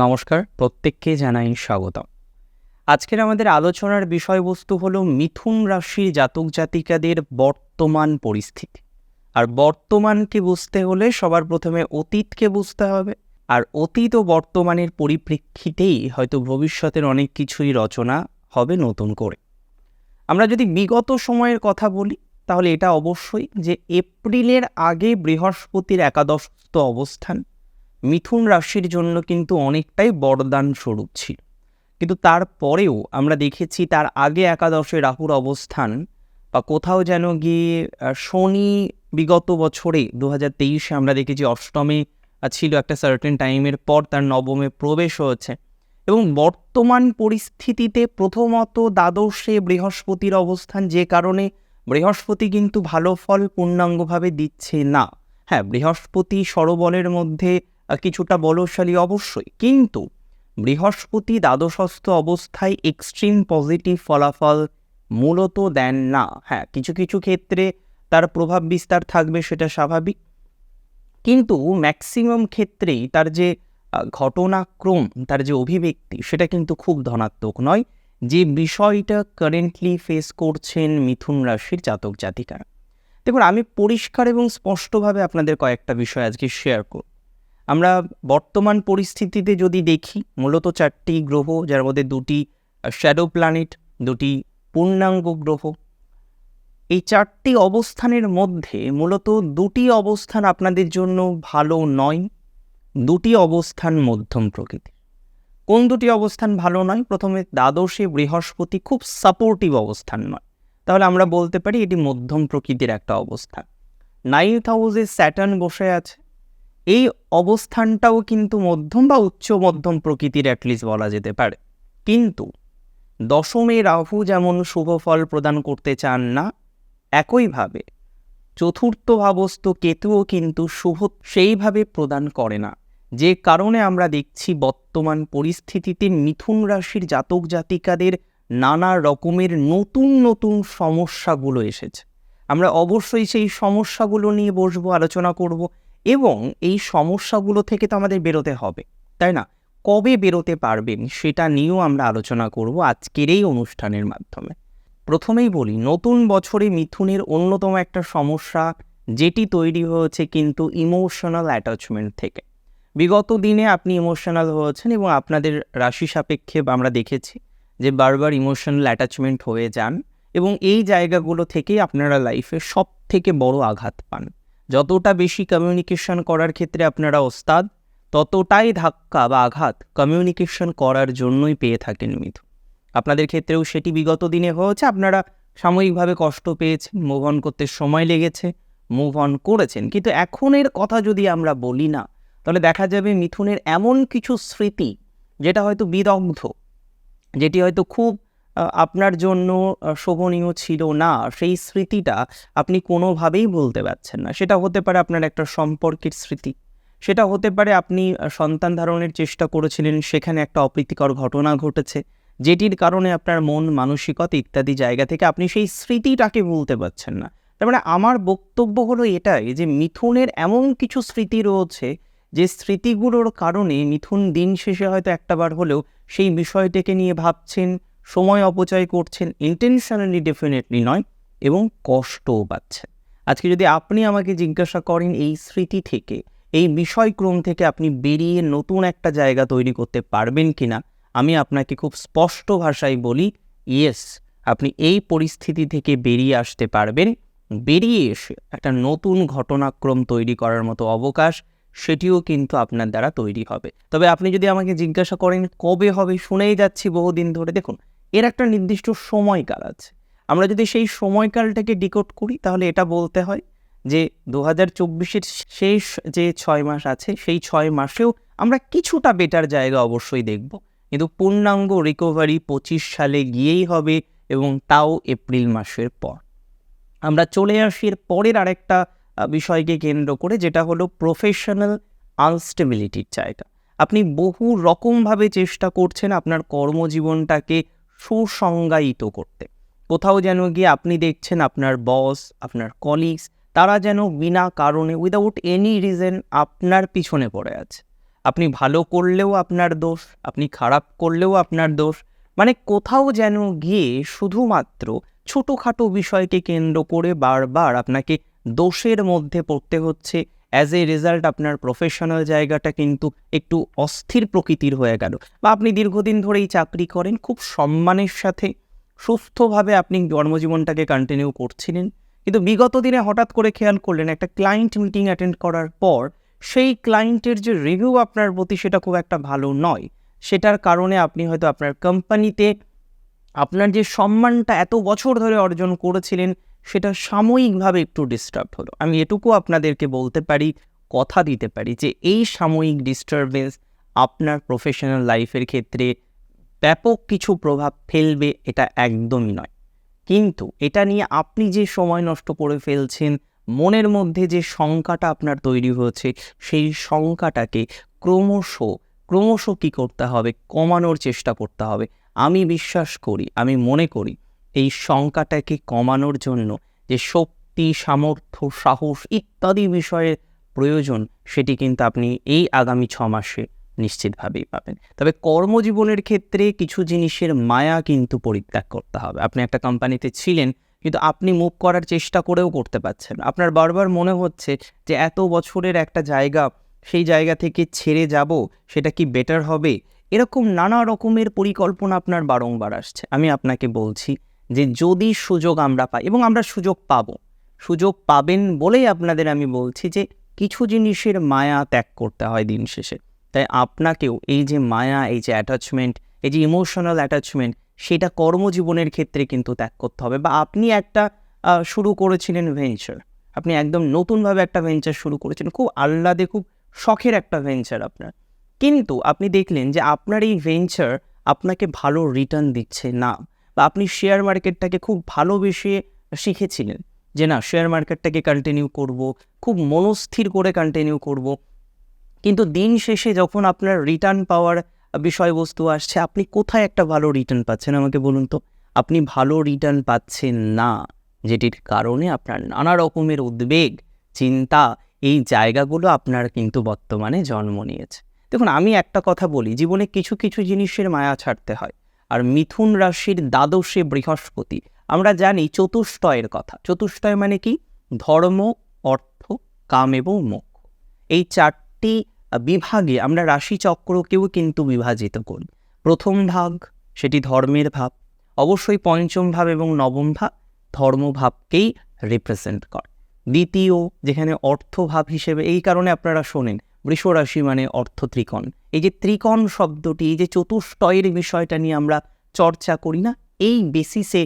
নমস্কার, প্রত্যেককে জানাই স্বাগতম। আজকের আমাদের আলোচনার বিষয়বস্তু হল মিথুন রাশির জাতক জাতিকাদের বর্তমান পরিস্থিতি। আর বর্তমানকে বুঝতে হলে সবার প্রথমে অতীতকে বুঝতে হবে। আর অতীত ও বর্তমানের পরিপ্রেক্ষিতেই হয়তো ভবিষ্যতের অনেক কিছুই রচনা হবে নতুন করে। আমরা যদি বিগত সময়ের কথা বলি, তাহলে এটা অবশ্যই যে এপ্রিলের আগে বৃহস্পতির একাদশস্থ অবস্থান মিথুন রাশির জন্য কিন্তু অনেকটাই বরদান স্বরূপ ছিল। কিন্তু তারপরেও আমরা দেখেছি তার আগে একাদশে রাহুর অবস্থান বা কোথাও যেন গিয়ে শনি বিগত বছরে দু হাজার তেইশে আমরা দেখেছি অষ্টমে ছিল একটা সার্টেন টাইমের পর তার নবমে প্রবেশ হয়েছে। এবং বর্তমান পরিস্থিতিতে প্রথমত দ্বাদশে বৃহস্পতির অবস্থান যে কারণে বৃহস্পতি কিন্তু ভালো ফল পূর্ণাঙ্গভাবে দিচ্ছে না। হ্যাঁ বৃহস্পতি সরবলের মধ্যে কিছুটা বলশালী অবশ্যই। কিন্তু বৃহস্পতি দ্বাদশস্থ অবস্থায় এক্সট্রিম পজিটিভ ফলাফল মূলত দেন না। হ্যাঁ কিছু কিছু ক্ষেত্রে তার প্রভাব বিস্তার থাকবে, সেটা স্বাভাবিক। কিন্তু ম্যাক্সিমাম ক্ষেত্রেই তার যে ঘটনাক্রম, তার যে অভিব্যক্তি, সেটা কিন্তু খুব ধনাত্মক নয়। যে বিষয়টা কারেন্টলি ফেস করছেন মিথুন রাশির জাতক জাতিকারা। দেখুন, আমি পরিষ্কার এবং স্পষ্টভাবে আপনাদের কয়েকটা বিষয় আজকে শেয়ার করব। আমরা বর্তমান পরিস্থিতিতে যদি দেখি, মূলত চারটি গ্রহ, যার মধ্যে দুটি শ্যাডো প্ল্যানেট দুটি পূর্ণাঙ্গ গ্রহ। এই চারটি অবস্থানের মধ্যে মূলত দুটি অবস্থান আপনাদের জন্য ভালো নয়, দুটি অবস্থান মধ্যম প্রকৃতির। কোন দুটি অবস্থান ভালো নয়? প্রথমে দ্বাদশে বৃহস্পতি খুব সাপোর্টিভ অবস্থান নয়। তাহলে আমরা বলতে পারি এটি মধ্যম প্রকৃতির একটা অবস্থান। নাইন্থ হাউসে স্যাটার্ন বসে আছে। এই অবস্থানটাও কিন্তু মধ্যম বা উচ্চ মধ্যম প্রকৃতির অ্যাটলিস্ট বলা যেতে পারে। কিন্তু দশমে রাহু যেমন শুভ ফল প্রদান করতে চান না একইভাবে চতুর্থ ভাবস্থ কেতুও কিন্তু শুভ সেইভাবে প্রদান করে না। যে কারণে আমরা দেখছি বর্তমান পরিস্থিতিতে মিথুন রাশির জাতক জাতিকাদের নানা রকমের নতুন নতুন সমস্যাগুলো এসেছে। আমরা অবশ্যই সেই সমস্যাগুলো নিয়ে বসবো, আলোচনা করব। এবং এই সমস্যাগুলো থেকে তো আমাদের বেরোতে হবে, তাই না? কবে বেরোতে পারবেন সেটা নিয়েও আমরা আলোচনা করব আজকের এই অনুষ্ঠানের মাধ্যমে। প্রথমেই বলি, নতুন বছরে মিথুনের অন্যতম একটা সমস্যা, যেটি তৈরি হয়েছে কিন্তু ইমোশনাল অ্যাটাচমেন্ট থেকে। বিগত দিনে আপনি ইমোশনাল হয়েছেন এবং আপনাদের রাশি সাপেক্ষে আমরা দেখেছি যে বারবার ইমোশনাল অ্যাটাচমেন্ট হয়ে যান এবং এই জায়গাগুলো থেকেই আপনারা লাইফে সব থেকে বড় আঘাত পান। যতটা বেশি কমিউনিকেশন করার ক্ষেত্রে আপনারা ওস্তাদ, ততটাই ধাক্কা বা আঘাত কমিউনিকেশন করার জন্যই পেয়ে থাকেন মিথু আপনাদের ক্ষেত্রেও সেটি বিগত দিনে হয়েছে, আপনারা সাময়িকভাবে কষ্ট পেয়েছেন মুভ অন করতে সময় লেগেছে মুভ অন করেছেন। কিন্তু এখনের কথা যদি আমরা বলি না, তাহলে দেখা যাবে মিথুনের এমন কিছু স্মৃতি, যেটা হয়তো বিদগ্ধ, যেটি হয়তো খুব আপনার জন্য শোভনীয় ছিল না। সেই স্মৃতিটা আপনি কোনোভাবেই বলতে পারছেন না। সেটা হতে পারে আপনার একটা সম্পর্কের স্মৃতি। সেটা হতে পারে আপনি সন্তান ধারণের চেষ্টা করেছিলেন, সেখানে একটা অপ্রীতিকর ঘটনা ঘটেছে, যেটির কারণে আপনার মন, মানসিকতা ইত্যাদি জায়গা থেকে আপনি সেই স্মৃতিটাকে ভুলতে পারছেন না। তার মানে আমার বক্তব্য হলো এটাই যে, মিথুনের এমন কিছু স্মৃতি রয়েছে, যে স্মৃতিগুলোর কারণে মিথুন দিন শেষে হয়তো একটাবার হলেও সেই বিষয়টিকে নিয়ে ভাবছেন সময় অপচয় করছেন ইন্টেনশনালি ডেফিনেটলি নয়, এবং কষ্টও পাচ্ছেন আজকে যদি আপনি আমাকে জিজ্ঞাসা করেন এই স্মৃতি থেকে, এই বিষয়ক্রম থেকে আপনি বেরিয়ে নতুন একটা জায়গা তৈরি করতে পারবেন কিনা, আমি আপনাকে খুব স্পষ্ট ভাষায় বলি ইয়েস আপনি এই পরিস্থিতি থেকে বেরিয়ে আসতে পারবেন। বেরিয়ে এসে একটা নতুন ঘটনাক্রম তৈরি করার মতো অবকাশ, সেটিও কিন্তু আপনার দ্বারা তৈরি হবে। তবে আপনি যদি আমাকে জিজ্ঞাসা করেন, কবে হবে, শুনেই যাচ্ছি বহুদিন ধরে। দেখুন এর একটা নির্দিষ্ট সময়কাল আছে। আমরা যদি সেই সময়কালটাকে ডিকোড করি, তাহলে এটা বলতে হয় যে দু হাজার চব্বিশের শেষ যে ছয় মাস আছে, সেই ছয় মাসেও আমরা কিছুটা বেটার জায়গা অবশ্যই দেখব। কিন্তু পূর্ণাঙ্গ রিকভারি পঁচিশ সালে গিয়েই হবে এবং তাও এপ্রিল মাসের পর। আমরা চলে আসি এর পরের আরেকটা বিষয়কে কেন্দ্র করে, যেটা হলো প্রফেশনাল আনস্টেবিলিটির জায়গা। আপনি বহু রকমভাবে চেষ্টা করছেন আপনার কর্মজীবনটাকে সুসংজ্ঞায়িত করতে। কোথাও যেন গিয়ে আপনি দেখছেন আপনার বস আপনার কলিগস তারা যেন বিনা কারণে উইদাউট এনি রিজন আপনার পিছনে পড়ে আছে। আপনি ভালো করলেও আপনার দোষ, আপনি খারাপ করলেও আপনার দোষ। মানে কোথাও যেন গিয়ে শুধুমাত্র ছোটোখাটো বিষয়কে কেন্দ্র করে বারবার আপনাকে দোষের মধ্যে পড়তে হচ্ছে অ্যাজ এ রেজাল্ট আপনার প্রফেশনাল জায়গাটা কিন্তু একটু অস্থির প্রকৃতির হয়ে গেল। বা আপনি দীর্ঘদিন ধরেই চাকরি করেন, খুব সম্মানের সাথে সুস্থভাবে আপনি কর্মজীবনটাকে কন্টিনিউ করছিলেন। কিন্তু বিগত দিনে হঠাৎ করে খেয়াল করলেন, একটা ক্লায়েন্ট মিটিং অ্যাটেন্ড করার পর সেই ক্লায়েন্টের যে রিভিউ আপনার প্রতি সেটা খুব একটা ভালো নয়। সেটার কারণে আপনি হয়তো আপনার কোম্পানিতে আপনার যে সম্মানটা এত বছর ধরে অর্জন করেছিলেন সেটা সাময়িকভাবে একটু ডিস্টার্ব হলো। আমি এটুকু আপনাদেরকে বলতে পারি, কথা দিতে পারি যে এই সাময়িক ডিস্টারবেন্স আপনার প্রফেশনাল লাইফের ক্ষেত্রে ব্যাপক কিছু প্রভাব ফেলবে এটা একদমই নয়। কিন্তু এটা নিয়ে আপনি যে সময় নষ্ট করে ফেলছেন, মনের মধ্যে যে শঙ্কাটা আপনার তৈরি হয়েছে, সেই শঙ্কাটাকে ক্রমশ ক্রমশ কী করতে হবে? কমানোর চেষ্টা করতে হবে। আমি বিশ্বাস করি, আমি মনে করি এই শঙ্কাটাকে কমানোর জন্য যে শক্তি, সামর্থ্য, সাহস ইত্যাদি বিষয়ের প্রয়োজন, সেটি কিন্তু আপনি এই আগামী ছ মাসে নিশ্চিতভাবেই পাবেন। তবে কর্মজীবনের ক্ষেত্রে কিছু জিনিসের মায়া কিন্তু পরিত্যাগ করতে হবে। আপনি একটা কোম্পানিতে ছিলেন, কিন্তু আপনি মুভ করার চেষ্টা করেও করতে পারছেন আপনার বারবার মনে হচ্ছে যে এত বছরের একটা জায়গা, সেই জায়গা থেকে ছেড়ে যাব, সেটা কি বেটার হবে? এরকম নানা রকমের পরিকল্পনা আপনার বারংবার আসছে। আমি আপনাকে বলছি যে যদি সুযোগ আমরা পাই, এবং আমরা সুযোগ পাব। সুযোগ পাবেন বলেই আপনাদের আমি বলছি যে কিছু জিনিসের মায়া ত্যাগ করতে হয় দিন শেষে। তাই আপনাকেও এই যে মায়া, এই যে অ্যাটাচমেন্ট এই যে ইমোশনাল অ্যাটাচমেন্ট সেটা কর্মজীবনের ক্ষেত্রে কিন্তু ত্যাগ করতে হবে। বা আপনি একটা শুরু করেছিলেন ভেঞ্চার আপনি একদম নতুনভাবে একটা ভেঞ্চার শুরু করেছেন। খুব আহ্লাদে, খুব শখের একটা ভেঞ্চার আপনার। কিন্তু আপনি দেখলেন যে আপনার এই ভেঞ্চার আপনাকে ভালো রিটার্ন দিচ্ছে না। বা আপনি শেয়ার মার্কেটটাকে খুব ভালোবেসে শিখেছিলেন যে না শেয়ার মার্কেটটাকে কন্টিনিউ করব, খুব মনস্থির করে কন্টিনিউ করব। কিন্তু দিন শেষে যখন আপনার রিটার্ন পাওয়ার বিষয়বস্তু আসছে, আপনি কোথায় একটা ভালো রিটার্ন পাচ্ছেন আমাকে বলুন তো? আপনি ভালো রিটার্ন পাচ্ছেন না, যেটির কারণে আপনার নানা রকমের উদ্বেগ, চিন্তা এই জায়গাগুলো আপনার কিন্তু বর্তমানে জন্ম নিয়েছে। দেখুন, আমি একটা কথা বলি, জীবনে কিছু কিছু জিনিসের মায়া ছাড়তে হয়। আর মিথুন রাশির দ্বাদশে বৃহস্পতি। আমরা জানি চতুষ্টয়ের কথা। চতুষ্টয় মানে কি? ধর্ম, অর্থ, কাম এবং মোক্ষ এই চারটি বিভাগে আমরা রাশিচক্রকেও কিন্তু বিভাজিত করি। প্রথম ভাগ, সেটি ধর্মের ভাব। অবশ্যই পঞ্চম ভাব এবং নবম ভাব ধর্মভাবকেই রিপ্রেজেন্ট করে। দ্বিতীয়, যেখানে অর্থভাব হিসেবে, এই কারণে আপনারা শোনেন বৃষ রাশি মানে অর্থ ত্রিকোণ। এই যে ত্রিকোণ শব্দটি, এই যে চতুষ্টয়ের বিষয়টা নিয়ে আমরা চর্চা করি না, এই বেসিসে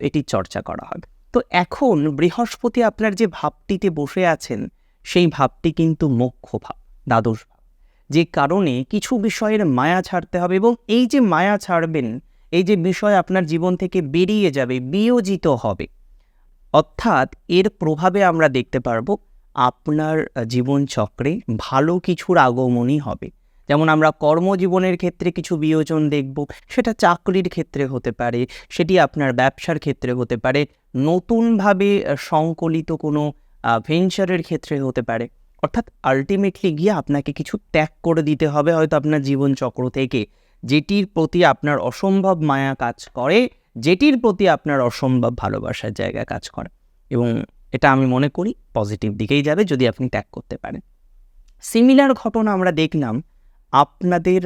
এটি চর্চা করা হবে। তো এখন বৃহস্পতি আপনার যে ভাবটিতে বসে আছেন, সেই ভাবটি কিন্তু মোক্ষ ভাব, দ্বাদশ ভাব। যে কারণে কিছু বিষয়ের মায়া ছাড়তে হবে এবং এই যে মায়া ছাড়বেন, এই যে বিষয় আপনার জীবন থেকে বেরিয়ে যাবে, বিয়োজিত হবে। অর্থাৎ এর প্রভাবে আমরা দেখতে পারব আপনার জীবনচক্রে ভালো কিছুর আগমনই হবে। যেমন আমরা কর্মজীবনের ক্ষেত্রে কিছু বিয়োজন দেখব, সেটা চাকরির ক্ষেত্রে হতে পারে, সেটি আপনার ব্যবসার ক্ষেত্রে হতে পারে, নতুনভাবে সংকলিত কোনো ভেঞ্চারের ক্ষেত্রে হতে পারে। অর্থাৎ আলটিমেটলি গিয়ে আপনাকে কিছু ত্যাগ করে দিতে হবে হয়তো আপনার জীবনচক্র থেকে, যেটির প্রতি আপনার অসম্ভব মায়া কাজ করে, যেটির প্রতি আপনার অসম্ভব ভালোবাসার জায়গা কাজ করে। এবং এটা আমি মনে করি পজিটিভ দিকেই যাবে যদি আপনি ত্যাগ করতে পারেন। সিমিলার ঘটনা আমরা দেখলাম আপনাদের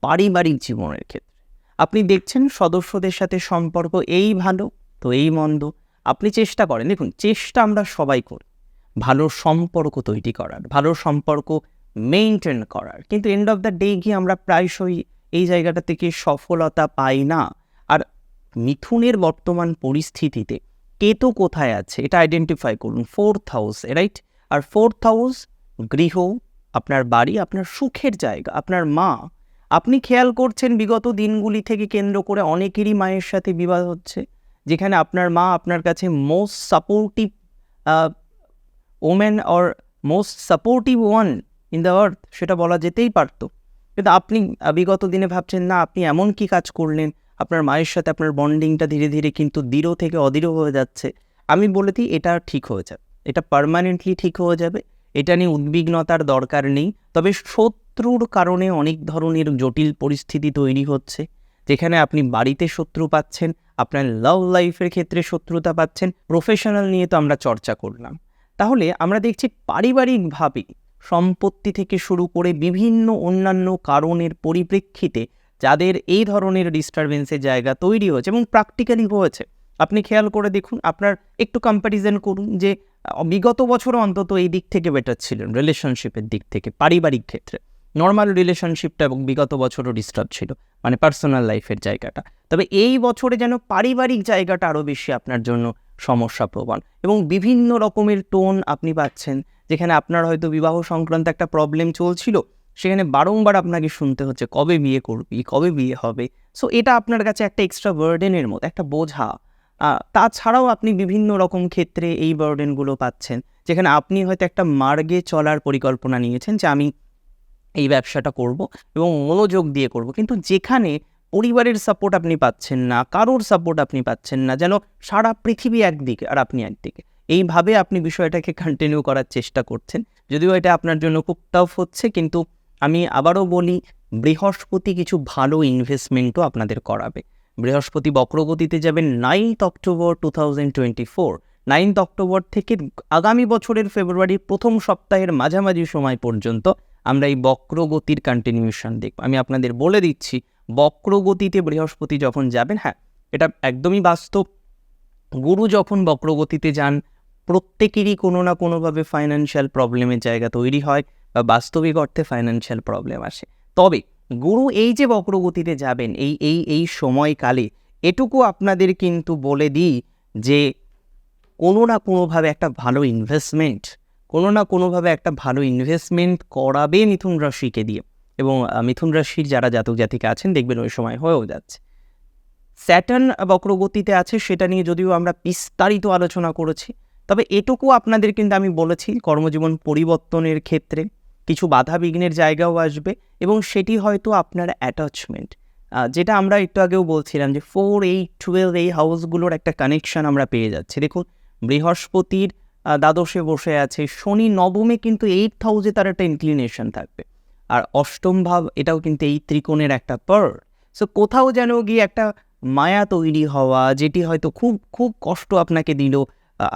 পারিবারিক জীবনের ক্ষেত্রে। আপনি দেখছেন সদস্যদের সাথে সম্পর্ক এই ভালো, তো এই মন্দ। আপনি চেষ্টা করেন, দেখুন চেষ্টা আমরা সবাই করি। ভালো সম্পর্ক তৈরি করার, ভালো সম্পর্ক মেনটেন করার। কিন্তু এন্ড অফ দ্য ডে গিয়ে আমরা প্রায়শই এই জায়গাটা থেকে সফলতা পাই না। আর মিথুনের বর্তমান পরিস্থিতিতে কেতু কোথায় আছে? এটা আইডেন্টিফাই করুন। ফোর্থ হাউস রাইট আর ফোর্থ হাউস গৃহ, আপনার বাড়ি, আপনার সুখের জায়গা, আপনার মা। আপনি খেয়াল করছেন বিগত দিনগুলি থেকে কেন্দ্র করে অনেকেরই মায়ের সাথে বিবাদ হচ্ছে, যেখানে আপনার মা আপনার কাছে most supportive women or most supportive one in the earth সেটা বলা যেতেই পারতো। কিন্তু আপনি বিগত দিনে ভাবছেন, না, আপনি এমন কি কাজ করলেন? আপনার মায়ের সাথে আপনার বন্ডিংটা ধীরে ধীরে কিন্তু দৃঢ় থেকে অদৃঢ় হয়ে যাচ্ছে। আমি বলে দিই, এটা ঠিক হয়ে যাবে। এটা পার্মানেন্টলি ঠিক হয়ে যাবে। এটা নিয়ে উদ্বিগ্নতার দরকার নেই। তবে শত্রুর কারণে অনেক ধরনের জটিল পরিস্থিতি তৈরি হচ্ছে, যেখানে আপনি বাড়িতে শত্রু পাচ্ছেন, আপনার লাভ লাইফের ক্ষেত্রে শত্রুতা পাচ্ছেন। প্রফেশনাল নিয়ে তো আমরা চর্চা করলাম। তাহলে আমরা দেখছি পারিবারিকভাবে সম্পত্তি থেকে শুরু করে বিভিন্ন অন্যান্য কারণের পরিপ্রেক্ষিতে যাদের এই ধরনের ডিস্টারবেন্সের জায়গা তৈরি হয়েছে এবং প্র্যাকটিক্যালি হয়েছে। আপনি খেয়াল করে দেখুন, আপনার একটু কম্প্যারিজন করুন যে বিগত বছর অন্তত এই দিক থেকে বেটার ছিলেন রিলেশনশিপের দিক থেকে, পারিবারিক ক্ষেত্রে। নর্মাল রিলেশনশিপটা এবং বিগত বছরও ডিস্টার্ব ছিল মানে পার্সোনাল লাইফের জায়গাটা। তবে এই বছরে যেন পারিবারিক জায়গাটা আরও বেশি আপনার জন্য সমস্যা প্রবণ এবং বিভিন্ন রকমের টোন আপনি পাচ্ছেন, যেখানে আপনার হয়তো বিবাহ সংক্রান্ত একটা প্রবলেম চলছিল সেখানে বারংবার আপনাকে শুনতে হচ্ছে, কবে বিয়ে করবি, কবে বিয়ে হবে। সো এটা আপনার কাছে একটা এক্সট্রা বার্ডেনের মতো একটা বোঝা। তাছাড়াও আপনি বিভিন্ন রকম ক্ষেত্রে এই বার্ডেনগুলো পাচ্ছেন, যেখানে আপনি হয়তো একটা মার্গে চলার পরিকল্পনা নিয়েছেন যে আমি এই ব্যবসাটা করব এবং মনোযোগ দিয়ে করব। কিন্তু যেখানে পরিবারের সাপোর্ট আপনি পাচ্ছেন না, কারোর সাপোর্ট আপনি পাচ্ছেন না, যেন সারা পৃথিবী একদিকে আর আপনি একদিকে। এইভাবে আপনি বিষয়টাকে কন্টিনিউ করার চেষ্টা করছেন। যদিও এটা আপনার জন্য খুব টাফ হচ্ছে, কিন্তু আমি আবারও বলি, বৃহস্পতি কিছু ভালো ইনভেস্টমেন্টও আপনাদের করাবে। বৃহস্পতি বক্রগতিতে যাবেন ninth October two thousand twenty four ninth October থেকে আগামী বছরের ফেব্রুয়ারির প্রথম সপ্তাহের মাঝামাঝি সময় পর্যন্ত আমরা এই বক্রগতির কন্টিনিউশন দেখব। আমি আপনাদের বলে দিচ্ছি, বক্রগতিতে বৃহস্পতি যখন যাবেন হ্যাঁ এটা একদমই বাস্তব। গুরু যখন বক্রগতিতে যান, প্রত্যেকেরই কোনো না কোনোভাবে ফাইন্যান্সিয়াল প্রবলেমের জায়গা তৈরি হয়। বাস্তবিক অর্থে ফাইন্যান্সিয়াল প্রবলেম আসে। তবে গুরু এই যে বক্রগতিতে যাবেন, এই এই এই সময়কালে এটুকু আপনাদের কিন্তু বলে দিই যে কোনো না কোনোভাবে একটা ভালো ইনভেস্টমেন্ট কোনো না কোনোভাবে একটা ভালো ইনভেস্টমেন্ট করাবে মিথুন রাশিকে দিয়ে। এবং মিথুন রাশির যারা জাতক জাতিকা আছেন, দেখবেন ওই সময় হয়েও যাচ্ছে। স্যাটার্ন বক্রগতিতে আছে, সেটা নিয়ে যদিও আমরা বিস্তারিত আলোচনা করেছি। তবে এটুকু আপনাদের কিন্তু আমি বলেছি, কর্মজীবন পরিবর্তনের ক্ষেত্রে কিছু বাধা বিঘ্নের জায়গাও আসবে এবং সেটি হয়তো আপনার অ্যাটাচমেন্ট যেটা আমরা একটু আগেও বলছিলাম যে ফোর এইট টুয়েলভ এই হাউসগুলোর একটা কানেকশন আমরা পেয়ে যাচ্ছি। দেখুন, বৃহস্পতির দ্বাদশে বসে আছে, শনি নবমে কিন্তু এইট হাউসে তার একটা ইনক্লিনেশন থাকবে। আর অষ্টম ভাব, এটাও কিন্তু এই ত্রিকোণের একটা পার সো কোথাও যেন গিয়ে একটা মায়া তৈরি হওয়া, যেটি হয়তো খুব খুব কষ্ট আপনাকে দিল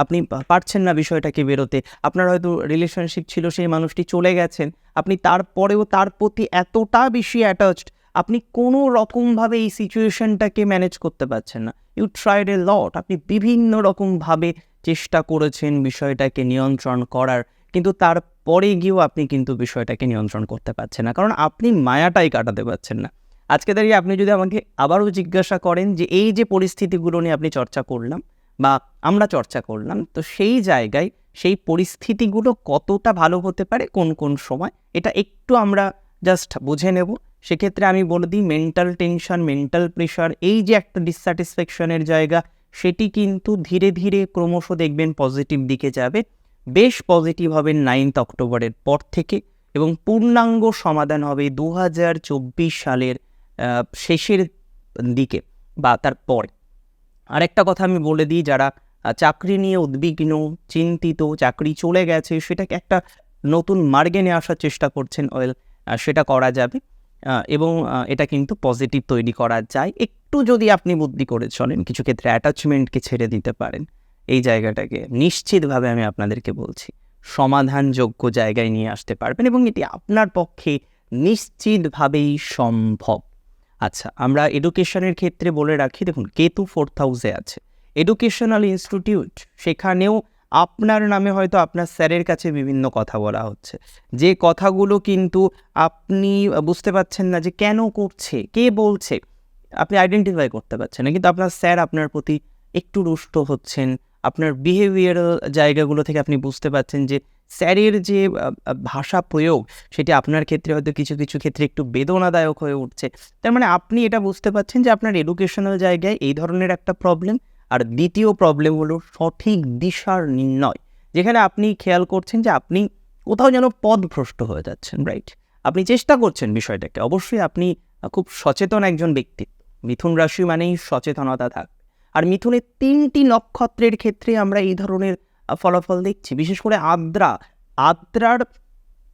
আপনি পারছেন না বিষয়টাকে বেরোতে। আপনার হয়তো রিলেশনশিপ ছিল, সেই মানুষটি চলে গেছেন। আপনি তারপরেও তার প্রতি এতটা বেশি অ্যাটাচড আপনি কোনো রকমভাবে এই সিচুয়েশনটাকে ম্যানেজ করতে পারছেন না। ইউ ট্রাইড এ লট আপনি বিভিন্ন রকমভাবে চেষ্টা করেছেন বিষয়টাকে নিয়ন্ত্রণ করার, কিন্তু তারপরে গিয়েও আপনি কিন্তু বিষয়টাকে নিয়ন্ত্রণ করতে পারছেন না। কারণ আপনি মায়াটাই কাটাতে পারছেন না। আজকে দাঁড়িয়ে আপনি যদি আমাকে আবারও জিজ্ঞাসা করেন যে এই যে পরিস্থিতিগুলো নিয়ে আপনি চর্চা করলাম বা আমরা চর্চা করলাম, তো সেই জায়গায় সেই পরিস্থিতিগুলো কতটা ভালো হতে পারে, কোন কোন সময়, এটা একটু আমরা জাস্ট বুঝে নেব। সেক্ষেত্রে আমি বলে দিই মেন্টাল টেনশন মেন্টাল প্রেশার এই যে একটা ডিসস্যাটিসফ্যাকশনের জায়গা, সেটি কিন্তু ধীরে ধীরে ক্রমশ দেখবেন পজিটিভ দিকে যাবে। বেশ পজিটিভ হবে নাইনথ অক্টোবরের পর থেকে এবং পূর্ণাঙ্গ সমাধান হবে দু হাজার চব্বিশ সালের শেষের দিকে বা তার পরে আরেকটা কথা আমি বলে দিই, যারা চাকরি নিয়ে উদ্বিগ্ন, চিন্তিত, চাকরি চলে গেছে, সেটাকে একটা নতুন মার্গে নিয়ে আসার চেষ্টা করছেন ওয়েল সেটা করা যাবে এবং এটা কিন্তু পজিটিভ তৈরি করা যায়। একটু যদি আপনি বুদ্ধি করে চলেন, কিছু ক্ষেত্রে অ্যাটাচমেন্টকে ছেড়ে দিতে পারেন, এই জায়গাটাকে নিশ্চিতভাবে আমি আপনাদেরকে বলছি, সমাধানযোগ্য জায়গায় নিয়ে আসতে পারবেন এবং এটি আপনার পক্ষে নিশ্চিতভাবেই সম্ভব। আচ্ছা আমরা এডুকেশনের ক্ষেত্রে বলে রাখি, দেখুন, কেতু ফোর্থ হাউসে আছে। এডুকেশনাল ইনস্টিটিউট সেখানেও আপনার নামে হয়তো আপনার স্যারের কাছে বিভিন্ন কথা বলা হচ্ছে। যে কথাগুলো কিন্তু আপনি বুঝতে পারছেন না যে কেন করছে, কে বলছে, আপনি আইডেন্টিফাই করতে পারছেন না। কিন্তু আপনার স্যার আপনার প্রতি একটু রুষ্ট হচ্ছেন, আপনার বিহেভিয়ারাল জায়গাগুলো থেকে আপনি বুঝতে পারছেন যে স্যারের যে ভাষা প্রয়োগ, সেটি আপনার ক্ষেত্রে হয়তো কিছু কিছু ক্ষেত্রে একটু বেদনাদায়ক হয়ে উঠছে। তার মানে আপনি এটা বুঝতে পারছেন যে আপনার এডুকেশনাল জায়গায় এই ধরনের একটা প্রবলেম আর দ্বিতীয় প্রবলেম হলো সঠিক দিশার নির্ণয়। যেখানে আপনি খেয়াল করছেন যে আপনি কোথাও যেন পদভ্রষ্ট হয়ে যাচ্ছেন রাইট আপনি চেষ্টা করছেন বিষয়টাকে। অবশ্যই আপনি খুব সচেতন একজন ব্যক্তি। মিথুন রাশি মানেই সচেতনতা থাকবে আর মিথুনের তিনটি নক্ষত্রের ক্ষেত্রে আমরা এই ধরনের ফলাফল দেখছি। বিশেষ করে আদ্রা। আদ্রার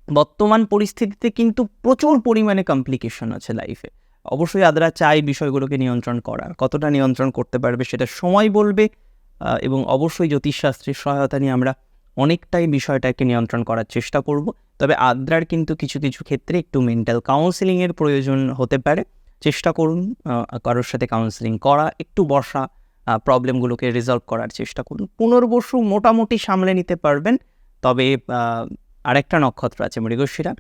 বর্তমান পরিস্থিতিতে কিন্তু প্রচুর পরিমাণে কমপ্লিকেশন আছে লাইফে অবশ্যই আদ্রা চাই বিষয়গুলোকে নিয়ন্ত্রণ করার। কতটা নিয়ন্ত্রণ করতে পারবে সেটা সময় বলবে এবং অবশ্যই জ্যোতিষশাস্ত্রের সহায়তা নিয়ে আমরা অনেকটাই বিষয়টাকে নিয়ন্ত্রণ করার চেষ্টা করব। তবে আদ্রার কিন্তু কিছু কিছু ক্ষেত্রে একটু মেন্টাল কাউন্সিলিংয়ের প্রয়োজন হতে পারে। চেষ্টা করুন কারোর সাথে কাউন্সিলিং করা, একটু বসা প্রবলেমগুলোকে রিজলভ করার চেষ্টা করুন। পুনর্বসু মোটামুটি সামলে নিতে পারবেন, তবে আরেকটা নক্ষত্র আছে, মৃগশিরা।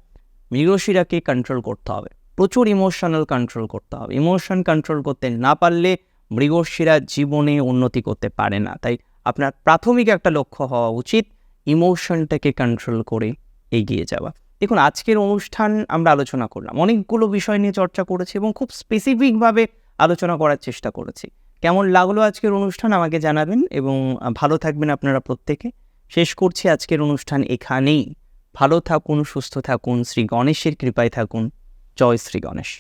মৃগশিরাকে কন্ট্রোল করতে হবে। প্রচুর ইমোশনাল কন্ট্রোল করতে হবে। ইমোশন কন্ট্রোল করতে না পারলে মৃগশিরা জীবনে উন্নতি করতে পারে না। তাই আপনার প্রাথমিক একটা লক্ষ্য হওয়া উচিত ইমোশনটাকে কন্ট্রোল করে এগিয়ে যাওয়া। দেখুন, আজকের অনুষ্ঠান আমরা আলোচনা করলাম। অনেকগুলো বিষয় নিয়ে চর্চা করেছি এবং খুব স্পেসিফিকভাবে আলোচনা করার চেষ্টা করেছি। কেমন লাগল আজকের অনুষ্ঠান আমাকে জানাবেন এবং ভালো থাকবেন আপনারা প্রত্যেকে। শেষ করছি আজকের অনুষ্ঠান এখানেই। ভালো থাকুন, সুস্থ থাকুন, শ্রী গণেশের কৃপায় থাকুন। জয় শ্রী গণেশ।